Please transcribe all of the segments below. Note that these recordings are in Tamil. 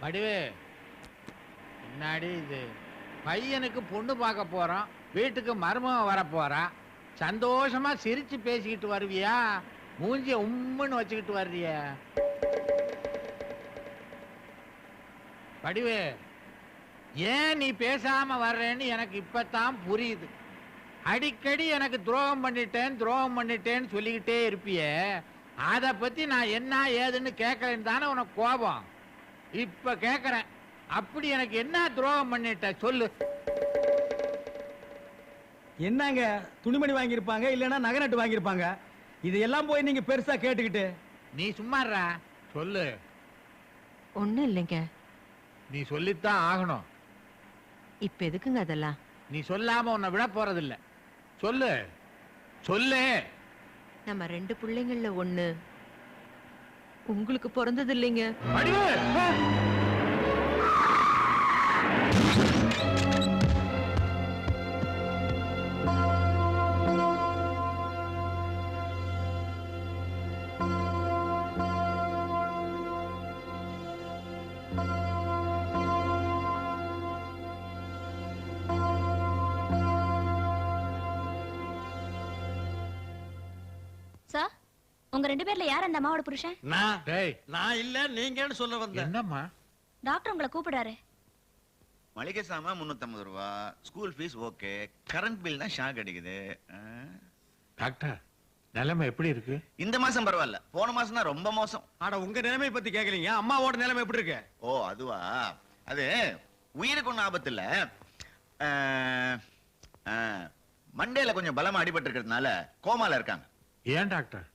வடிவு முன்னாடி இது. பையனுக்கு பொண்ணு பார்க்க போறோம் வீட்டுக்கு மருமகன் வர போறா. சந்தோஷமா சிரிச்சு பேசிக்கிட்டு வருவியா? மூஞ்சிய உம்முன்னு வச்சுக்கிட்டு வர்றிய. வடிவு ஏன் நீ பேசாம வர்றேன்னு எனக்கு இப்பத்தான் புரியுது. அடிக்கடி எனக்கு துரோகம் பண்ணிட்டேன் துரோகம் பண்ணிட்டேன்னு சொல்லிக்கிட்டே இருப்பியே. அதை பத்தி நான் என்ன ஏதுன்னு கேட்கலன்னு தானே உனக்கு கோபம். இப்ப கேக்குறேன். அப்படி எனக்கு என்ன துரோகம் பண்ணிட்ட? சொல்லு. என்னங்க துணிமணி வாங்கியிருப்பாங்க இல்லைன்னா நகை நட்டு வாங்கியிருப்பாங்க? இதையெல்லாம் போய் நீங்க பெருசா கேட்டுக்கிட்டு. நீ சும்மாறா சொல்லு. ஒண்ணும் இல்லைங்க. நீ சொல்லித்தான் ஆகணும். இப்ப எதுக்குங்க அதெல்லாம்? நீ சொல்லாம உன்னை விட போறதில்ல. சொல்லு. சொல்லு. நம்ம ரெண்டு பிள்ளைங்கள்ல ஒண்ணு உங்களுக்கு பிறந்தது இல்லைங்க. உங்க ரெண்டு பேர்ல யார் அந்த அம்மாவோட புருஷன்? நான் டேய். நான் இல்ல நீங்கன்னு சொல்ல வந்தேன். என்னம்மா? டாக்டர் உங்களை கூப்பிடுறாரு. மளிகை சாமான் முந்நூற்றம்பது ரூபா. School fees okay. Current bill தான் ஷாக் அடிக்குது? டாக்டர் நிலைமை எப்படி இருக்கு? இந்த மாசம் பரவாயில்ல. போன மாசம் தான் ரொம்ப மோசம். ஆட உங்க நிலைமை பத்தி கேக்குறீங்க அம்மாவோட நிலைமை எப்படி இருக்கு? ஓ அதுவா? அது உயிருக்கு ஒன்றும் ஆபத்து இல்ல. மண்டையில கொஞ்சம் பலமா அடிபட்டு இருக்கிறதுனால கோமால இருக்காங்க. ஏன் டாக்டர்?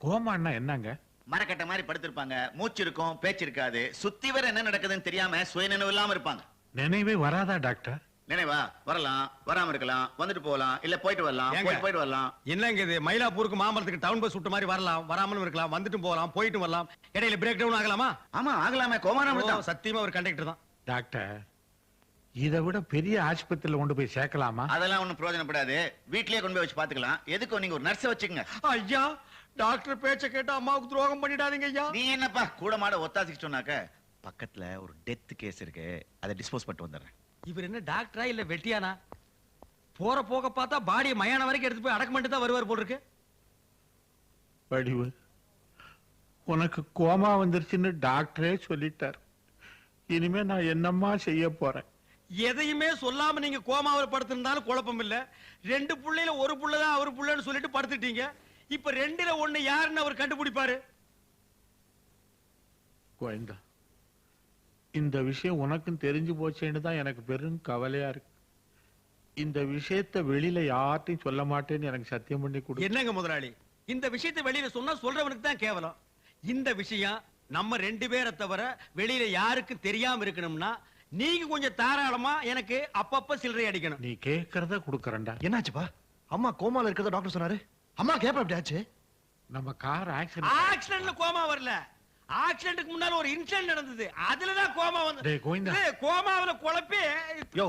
கோமான்னா என்னங்க? மரக்கட்டை மாதிரி படுத்திருப்பாங்க. மூச்சு இருக்கும் பேச்சு இருக்காது. சுத்தி வர என்ன நடக்குதுன்னு தெரியாம சுயநினைவு இல்லாம இருப்பாங்க. நினைவே வராதா டாக்டர்? நினைவா? வரலாம். வராம இருக்கலாம். வந்துட்டு போகலாம். இல்ல போயிட்டு வரலாம். ஏங்க? போயிட்டு போயிட்டு வரலாம். என்னங்க இது? மயிலாப்பூருக்கு மாமரத்துக்கு டவுன் பஸ் விட்ட மாதிரி வரலாம். வராமலும் இருக்கலாம். வந்துட்டும் போகலாம். போயிட்டும் வரலாம். இடையில பிரேக் டவுன் ஆகலாமா? ஆமா ஆகலாமே. ஓ, சத்தியமா ஒரு கண்டக்டர் தான். டாக்டர் இதை விட பெரிய ஆஸ்பத்திரியில கொண்டு போய் சேர்க்கலாமா? அதெல்லாம் ஒண்ணும் பிரயோஜனப்படாது. வீட்லயே கொண்டு போய் வச்சு பாத்துக்கலாம். எதுக்கும் நீங்க ஒரு நர்ஸ வச்சுக்கங்க. ஐயா டாக்டர் பேச்ச கேட்டு அம்மாவுக்கு துரோகம் பண்ணிடாதீங்க ஐயா. நீ என்னப்பா கூட மாட ஒத்தாசிக்கு சொன்னாக்க பக்கத்துல ஒரு டெத் கேஸ் இருக்கு. அதை டிஸ்போஸ் பண்ணிட்டு வந்துடுறேன். இவர் என்ன டாக்டரா இல்ல வெட்டியானா? போற போக பார்த்தா பாடியை மயான வரைக்கும் எடுத்து போய் அடக்கம் பண்ணிட்டு தான் வருவார் போல் இருக்கு. வடிவு உனக்கு கோமா வந்துருச்சுன்னு டாக்டரே சொல்லிட்டார். இனிமே நான் என்னம்மா செய்ய போறேன்? எதையுமே சொல்லாம நீங்க கோமாவில் படுத்திருந்தாலும் குழப்பம் இல்ல ரெண்டு புள்ளையில ஒரு புள்ளதான் அவர் புள்ளன்னு சொல்லிட்டு படுத்துட்டீங்க. இப்ப ரெண்டுல ஒண்ணு யாருன்னு அவர் கண்டுபிடிப்பாரு? கோயந்தா இந்த விஷயம் உனக்கும் தெரிஞ்சு போச்சேன்னு தான் எனக்கு பெரும் கவலையா இருக்கு. இந்த விஷயத்த வெளியில யார்ட்டையும் சொல்ல மாட்டேன்னு எனக்கு சத்தியம் பண்ணி கொடு. என்னங்க முதலாளி? இந்த விஷயத்தை வெளியில சொன்னா சொல்றவனுக்கு தான் கேவலம். இந்த விஷயம் நம்ம ரெண்டு பேரை தவிர வெளியில யாருக்கும் தெரியாம இருக்கணும்னா நீங்க கொஞ்சம் தாராளமா எனக்கு அப்பப்ப சில்லறை அடிக்கணும். நீ கேக்குறத குடுக்கறேன்டா. என்னாச்சுப்பா? அம்மா கோமால இருக்கிறத டாக்டர் சொன்னாரு. அம்மா கேப்ப எப்படி ஆச்சு? நம்ம கார் ஆக்சிடென்ட் ஆக்சிடென்ட்ல கோமா வரல. ஆக்சிடென்ட்க்கு முன்னால ஒரு இன்சிடென்ட் நடந்தது. அதுலதான் கோமா வந்து டேய் கோவிந்தா. கோமாவுல குழப்பி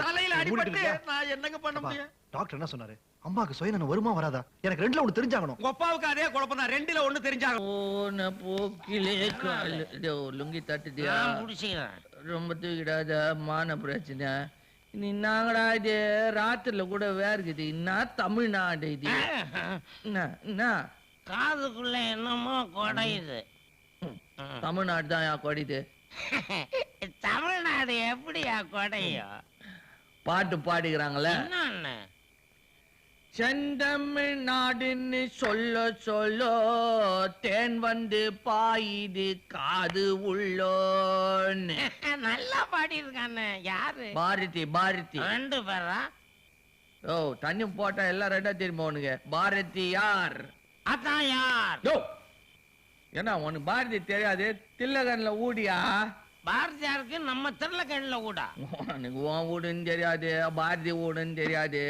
தலையில அடிபட்டு? நான் என்னங்க பண்ண முடியும்? டாக்டர் என்ன சொன்னாரு? அம்மாக்கு சுயநலம் வருமா வராதா? எனக்கு ரெண்டுல ஒண்ணு தெரிஞ்சாகணும். உங்க அப்பாவுக்கு அதே குழப்பம் தான். ரெண்டுல ஒண்ணு தெரிஞ்சாங்க போன போக்கிலே கால் இதோ லுங்கி தட்டுதியா ரொம்ப தூக்கிடாத மான பிரச்சனை. நீ நாங்கடா இது ராத்திரில கூட வேர்க்குது என்ன தமிழ்நாடு இது? என்ன என்ன காதுக்குள்ள என்னமோ குடையுது. தமிழ்நாடு தான் யா கொடிது. தமிழ்நாடு எப்படியா குடையும்? பாட்டு பாடிக்கிறாங்களே. என்னன்னு செந்தமிழ்நாடுன்னு சொல்ல சொல்ல தேன் வந்து பாயுது காது உள்ளோன்னு. நல்லா பாடியிருக்கானே யாரு? பாரதி பாரதி. ரெண்டு பேரா? ஓ தண்ணி போட்டா எல்லாம் ரெண்டா தெரியுமா உனக்கு? பாரதி யார்? அதான் யார்? யோ! என்ன உனக்கு பாரதி தெரியாது. தில்லகன்ல ஊடியா? பாரதியாருக்கு நம்ம திருளக்கண்ணில் கூட உனக்கு உன் வீடுன்னு தெரியாது பாரதி வீடுன்னு தெரியாது.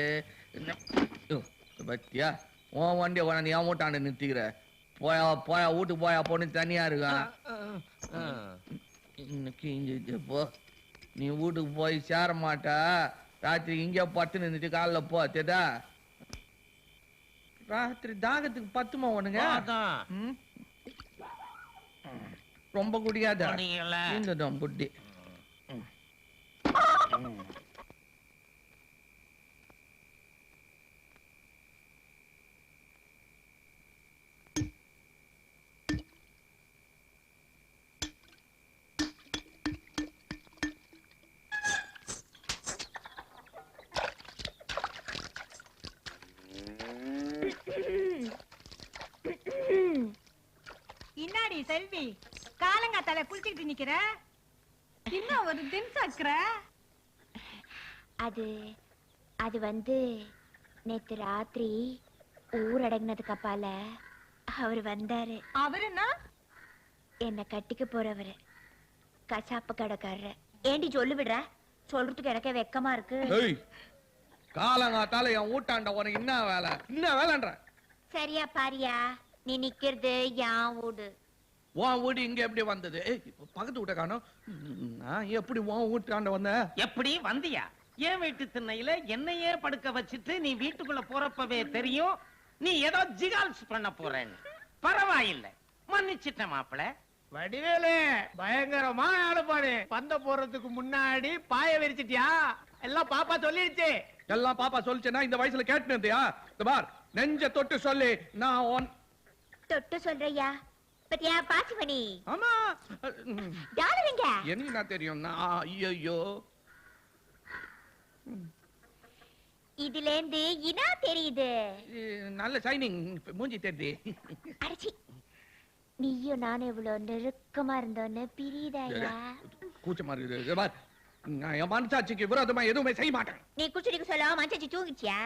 பத்தியா? உன் வண்டியை கொண்டாந்து என் வீட்டாண்ட நிறுத்திக்கிற. போயா போயா வீட்டுக்கு போயா பொண்ணு தனியா இருக்கான் இன்னைக்கு இங்க போ. நீ வீட்டுக்கு போய் சேர மாட்டா. ராத்திரி இங்கே பத்து நின்றுட்டு காலைல போ தெரியுதா? ராத்திரி தாகத்துக்கு பத்துமா உனங்க? ரொம்ப. இந்த புட்டி செல்வி காலங்காத்தால குளிச்சுக்கிட்டு நிக்கிற? இன்னும் ஒரு தின் சக்கர அது அது வந்து நேத்து ராத்திரி ஊரடங்கினதுக்கு அப்பால அவர் வந்தாரு. அவருன்னா என்ன? கட்டிக்க போறவரு. கசாப்பு கடைக்காரரு. ஏண்டி சொல்லு விடுற சொல்றதுக்கு எனக்கே வெக்கமா இருக்கு. காலங்காத்தால என் ஊட்டாண்ட உனக்கு என்ன வேலை? என்ன வேலைன்ற? சரியா பாரியா? நீ நிக்கிறது யான் வீடு. உன் வீடு இங்க எப்படி வந்தது? பக்கத்து வீட்டை காணோம். நான் எப்படி உன் வீட்டாண்ட வந்தேன் எப்படி வந்தியா? ஏன் வீட்டு திண்ணையில என்னையே படுக்க வச்சுட்டு நீ வீட்டுக்குள்ள போறப்பவே தெரியும். நீ ஏதோ ஜிகால்ஸ் பண்ண போறேன்னு. பரவாயில்லை. மன்னிச்சிட்டேன் மாப்பிள. வடிவேலு பயங்கரமா ஆளுப்பாடு பந்த போறதுக்கு முன்னாடி பாய விரிச்சிட்டியா? எல்லாம் பாப்பா சொல்லிடுச்சு. எல்லாம் பாப்பா சொல்லிச்சேன்னா இந்த வயசுல கேட்டு இருந்தியா? இந்த பார் நெஞ்ச தொட்டு சொல்லி. நான் தொட்டு சொல்றியா பத்தியா பாசிமணி ஆமா. டாலர் எங்க எனக்கு என்ன தெரியும்? நான் ஐயோ இதுல இருந்து இனா தெரியுது. நல்ல சைனிங் மூஞ்சி தெரியுது. அடிச்சி. நீயும் நானும் இவ்வளவு நெருக்கமா இருந்தோன்னு பிரியுதாயா? கூச்சமா இருக்குது. நான் என் மனசாட்சிக்கு விரோதமா எதுவுமே செய்ய மாட்டேன். நீ குச்சிடிக்கு சொல்ல மச்சாச்சி தூங்கிச்சியா?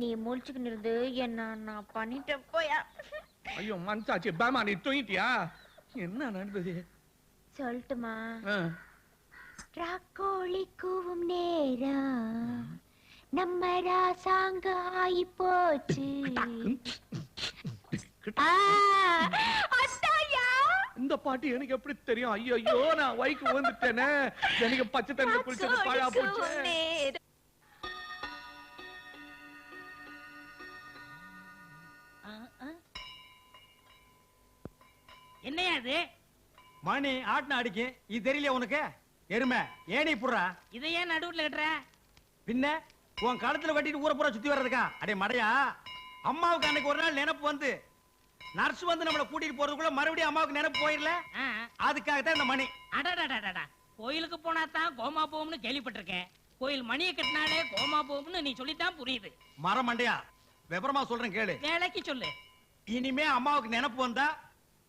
நீ முழிச்சுக்கிட்டு இருந்து என்ன நான் பண்ணிட்டேன் போயா? ஐயோ மனசாட்சி பேமா நீ தூங்கிட்டியா? என்ன நடந்தது? சொல்லட்டுமா. ராக்கோழி கூவும் நேரம். நம்ம ராசாங்க ஆயி போச்சு. இந்த பாட்டு எனக்கு எப்படி தெரியும்? ஐயோ நான் வைக்கு வந்துட்டேனே எனக்கு பச்சை தண்ணி குளிச்சது பாழா போச்சு. அது மணி ஆட்டின அடிக்கும் இது தெரியலையா உனக்கு? எருமை ஏனி புடுறா? இதை ஏன் நடுவுல கட்டுற? பின்ன உன் கழுத்துல கட்டிட்டு ஊரை பூரா சுத்தி வர்றதுக்கா? அடே மடையா. அம்மாவுக்கு அன்னைக்கு ஒரு நாள் நினைப்பு வந்து. நர்ஸ் வந்து நம்மள கூட்டிட்டு போறதுக்குள்ள மறுபடியும் அம்மாவுக்கு நினைப்பு போயிடல. அதுக்காகத்தான் இந்த மணி. அடடடடடா கோயிலுக்கு போனா தான் கோமா போகும்னு கேள்விப்பட்டிருக்கேன். கோயில் மணியை கட்டினாலே கோமா போகும்னு நீ சொல்லித்தான் புரியுது. மரம் மண்டையா விவரமா சொல்றேன் கேளு. வேலைக்கு சொல்லு. இனிமே அம்மாவுக்கு நினைப்பு வந்தா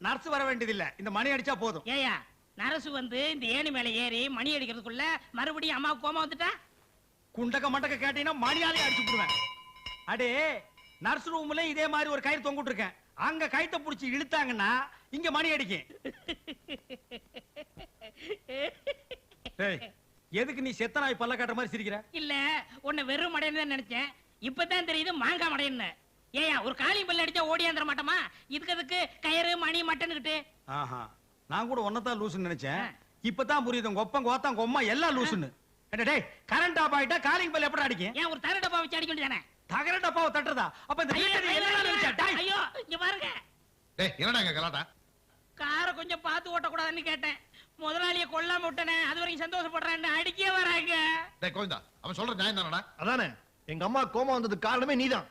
நர்ஸ் வர வேண்டியதில்லை. இந்த மணி அடிச்சா போதும். ஏயா நரசு வந்து இந்த ஏணி மேல ஏறி மணி அடிக்கிறதுக்குள்ள மறுபடியும் அம்மாவுக்கு கோமா வந்துட்டா? குண்டக்க மண்டக்க கேட்டீங்கன்னா மணியாலே அடிச்சு விடுவேன் அடே நர்ஸ் ரூம்ல இதே மாதிரி ஒரு கயிறு தொங்கிட்டு இருக்கேன். அங்க கயித்தை புடிச்சு இழுத்தாங்கன்னா இங்க மணி அடிக்கும் எதுக்கு நீ செத்த நாய் பல்ல காட்டுற மாதிரி சிரிக்கிற? இல்ல உன்னை வெறும் மடையன்னு நினைச்சேன். இப்பதான் தெரியுது மாங்காய் மடையன்னு. ஏயா ஒரு காளி பல்ல அடிச்சா ஓடியாந்துட மாட்டோமா? இதுக்கு அதுக்கு கயிறு மணி மட்டன்னுகிட்டு ஆஹா நான் கூட ஒன்னதான் லூசுன்னு நினைச்சேன். இப்பதான் புரியுது உங்க ஒப்பம் கோத்தம் உங்க அம்மா எல்லாம் லூசுன்னு. டேய் கரண்ட் ஆஃப் ஆயிட்டா காலிங் பெல் எப்படி அடிக்கும்? ஏன் ஒரு தர டப்பா வச்சு அடிக்க வேண்டியதானே? தகர டப்பாவை தட்டுறதா? அப்ப இந்த ஐயோ, வீட்டை நீ ஐயோ, என்னடா நினைச்ச? டேய், ஐயோ இங்க பாருங்க. டேய் என்னடா இங்க கலாட்டா? காரை கொஞ்சம் பார்த்து ஓட்டக்கூடாதுன்னு கேட்டேன். முதலாளியை கொல்லாம விட்டனே அது வரைக்கும் சந்தோஷப்படுறேன் அடிக்கே வராங்க. டேய் கோவிந்தா அவன் சொல்ற நியாயம் தானடா? அதானே எங்க அம்மா கோமா வந்ததுக்கு காரணமே நீதான்.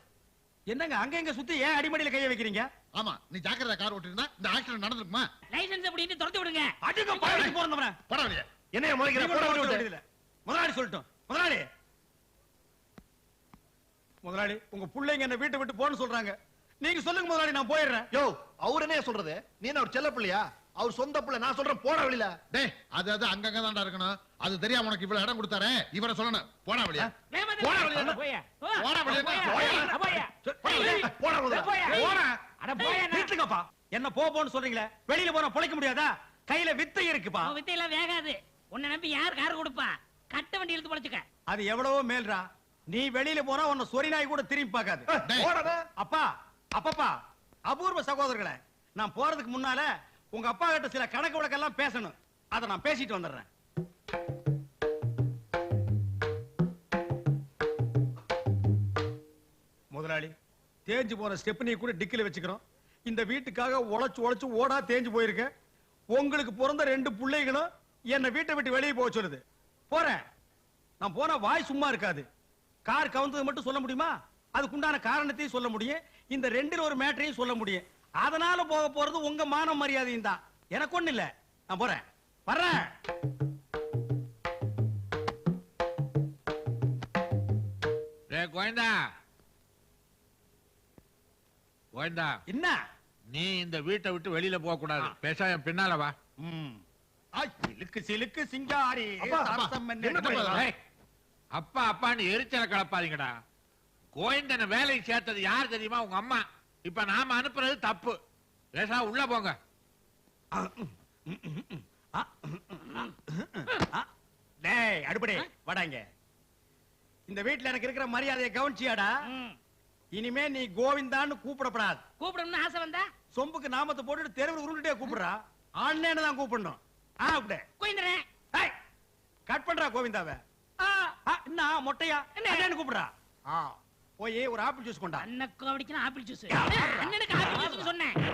என்னங்க அங்க எங்க சுத்தி ஏன் அடிமடியில கைய வைக்கிறீங்க? ஆமா நீ ஜாக்கிரதா கார் ஓட்டிருந்தா இந்த ஆக்சிடென்ட் நடந்திருக்குமா? லைசன்ஸ் அப்படின்னு துரத்தி விடுங்க. அடிங்க போட வெளியே. என்னைய முறைக்கிற போட விட்டு முதலாளி சொல்லட்டும். முதலாளி. முதலாளி உங்க பிள்ளைங்க என்ன வீட்டை விட்டு போன்னு சொல்றாங்க. நீங்க சொல்லுங்க முதலாளி நான் போயிடுறேன். யோ அவர் என்ன சொல்றது? நீ என்ன ஒரு செல்ல பிள்ளையா? அவர் சொந்த பிள்ளை நான் சொல்றேன் போட வெளியில. டேய் அது அது அங்கங்க தான்டா இருக்கணும். அது தெரியாம உனக்கு இவ்வளவு இடம் கொடுத்தாரே இவரை சொல்லணும். போடா வேகமா போடா. போ. போடா. போயா. போடா. போடா என்ன போ போன்னு சொல்றீங்களே. வெளியில போனா பொழைக்க முடியாதா? கையில வித்தை இருக்குப்பா. உன் வித்தையெல்லாம் வேகாது. உன்னை நம்பி யார் கார் கொடுப்பா? கட்ட வண்டி இழுத்து பொழைச்சுக்க. அது எவ்வளவோ மேல்ரா. நீ வெளியில போனா உன்னை சொரி நாய் கூட திரும்பி பார்க்காது. அப்பா அப்பப்பா அபூர்வ சகோதரர்களே நான் போறதுக்கு முன்னால உங்க அப்பா கிட்ட சில கணக்கு வழக்கெல்லாம் பேசணும். அதை நான் பேசிட்டு வந்துடுறேன். முதலாளி தேஞ்சு போன ஸ்டெப்னியை கூட டிக்கில வச்சுக்கிறோம். இந்த வீட்டுக்காக உழைச்சு உழைச்சு ஓடா தேஞ்சு போயிருக்கேன் உங்களுக்கு பிறந்த ரெண்டு பிள்ளைகளும் என்னை வீட்டை விட்டு வெளியே போக சொல்லுது. போறேன். நான் போனா வாய் சும்மா இருக்காது. கார் கவுந்தது மட்டும் சொல்ல முடியுமா? அதுக்குண்டான காரணத்தையும் சொல்ல முடியும். இந்த ரெண்டில் ஒரு மேட்டரையும் சொல்ல முடியும். அதனால போக போறது உங்க மான மரியாதையும் தான். எனக்கு ஒண்ணு இல்ல. நான் போறேன். வர்றேன். கோயந்தா. கோயந்தா என்ன? நீ இந்த வீட்டை விட்டு வெளியில போக கூடாது. பேச என் பின்னால வா. சிலுக்கு சிலுக்கு சிங்காரி. அப்பா, அப்பான்னு எரிச்சல கலப்பாதீங்கடா. கோயந்தனை வேலைக்கு சேர்த்தது யார் தெரியுமா? உங்க அம்மா. இப்ப நாம அனுப்புறது தப்பு. பேசா உள்ள போங்க. டேய் அடுப்படே வாடாங்க இந்த வீட்ல எனக்கு இருக்கிற மரியாதையை கவனிச்சியாடா? இனிமே நீ கோவிந்தான்னு கூப்பிடப்படாது. கூப்பிடணும்னு ஆசை வந்தா? சொம்புக்கு நாமத்தை போட்டுட்டு தெருவில் உருண்டுட்டே கூப்பிடுறா. ஆன்லைன் தான் கூப்பிடணும். ஆ அப்படியே கோயந்தரன் ஏய், கட் பண்றா கோவிந்தாவ. என்ன மொட்டையா? என்ன? கூப்பிடுறா. ஆ. போய் ஒரு ஆப்பிள் ஜூஸ் கொண்டா. அண்ணக்கு அடிக்கணும் ஆப்பிள் ஜூஸ். அண்ணனுக்கு ஆப்பிள் ஜூஸ் சொன்னேன்